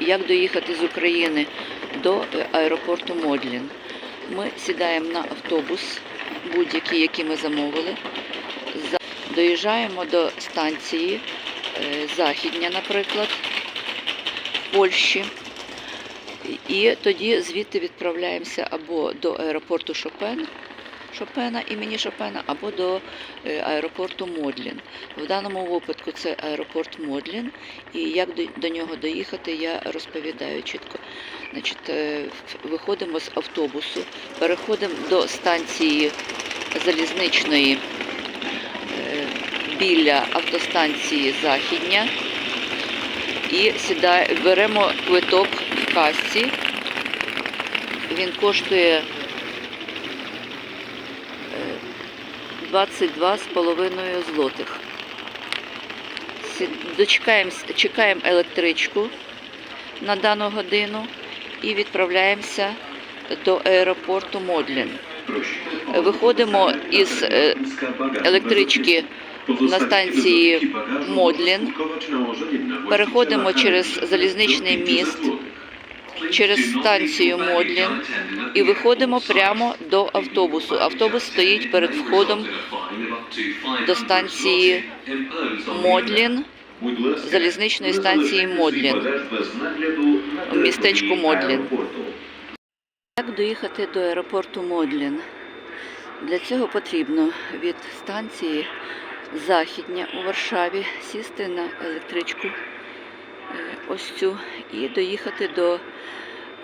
Як доїхати з України до е, аеропорту Модлін? Ми сідаємо на автобус, будь-який, який ми замовили. Доїжджаємо до станції е, Західня, наприклад, в Польщі. І тоді звідти відправляємося або до аеропорту Шопен, Шопена, імені Шопена, або до е, аеропорту Модлін. В даному випадку це аеропорт Модлін, і як до, нього доїхати, я розповідаю чітко. Значить, е, виходимо з автобусу, переходимо до станції залізничної е, біля автостанції Західня і сідає, беремо квиток в касці. Він коштує 22,5 злотих. Дочекаємось, чекаємо електричку на дану годину і відправляємося до аеропорту Модлін. Виходимо із е, електрички на станції Модлін, переходимо через залізничний міст, через станцію Модлін і виходимо прямо до автобусу. Автобус стоїть перед входом до станції Модлін, залізничної станції Модлін, в містечку Модлін. Як доїхати до аеропорту Модлін? Для цього потрібно від станції Західня у Варшаві сісти на електричку ось цю і доїхати до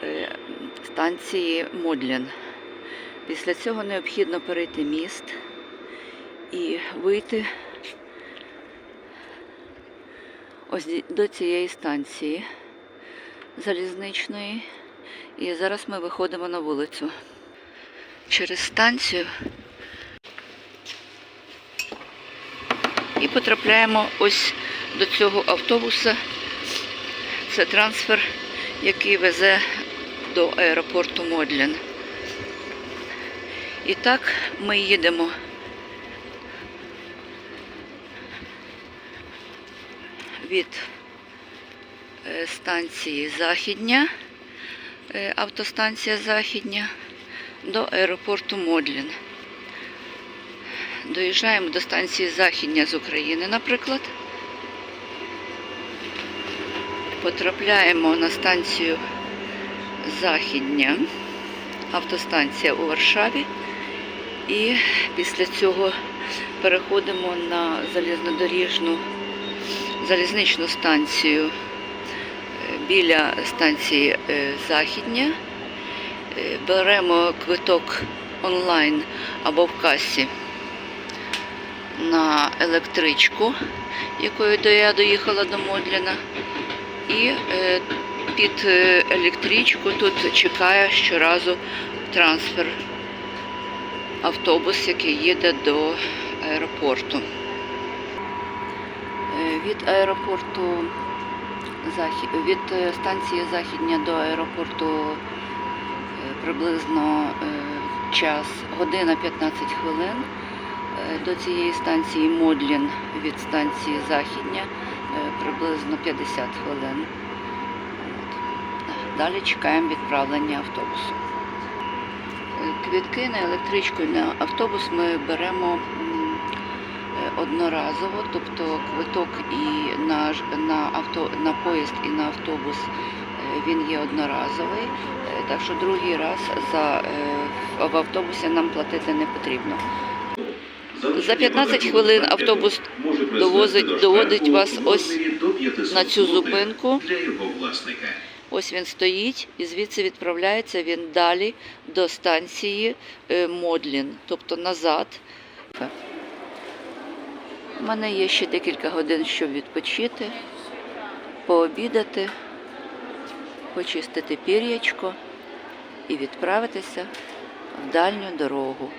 е, станції Модлін. Після цього необхідно перейти міст і вийти ось до цієї станції залізничної. І зараз ми виходимо на вулицю. Через станцію і потрапляємо ось до цього автобуса. Це трансфер, який везе до аеропорту Модлін. І так ми їдемо від е, станції Західня, е, автостанція Західня, до аеропорту Модлін. Доїжджаємо до станції Західня з України, наприклад. Потрапляємо на станцію Західня, автостанція у Варшаві. І після цього переходимо на залізнодоріжну залізничну станцію е, біля станції е, Західня. Е, Беремо квиток онлайн або в касі на електричку, якою я доїхала до Модліна. І е, під е, електричку тут чекає щоразу трансфер автобус, який їде до аеропорту. Е, Від аеропорту від станції Західня до аеропорту приблизно час, година 15 хвилин. До цієї станції Модлін від станції Західня приблизно 50 хвилин. Далі чекаємо відправлення автобусу. Е, Квітки на електричку і на автобус ми беремо е, одноразово, тобто квиток і на, на, авто, на поїзд і на автобус е, він є одноразовий, е, так що другий раз за, е, в автобусі нам платити не потрібно. За 15 хвилин автобус довозить, доводить вас ось на цю зупинку. Ось він стоїть і звідси відправляється він далі до станції е, Модлін, тобто назад. У мене є ще декілька годин, щоб відпочити, пообідати, почистити пір'ячко і відправитися в дальню дорогу.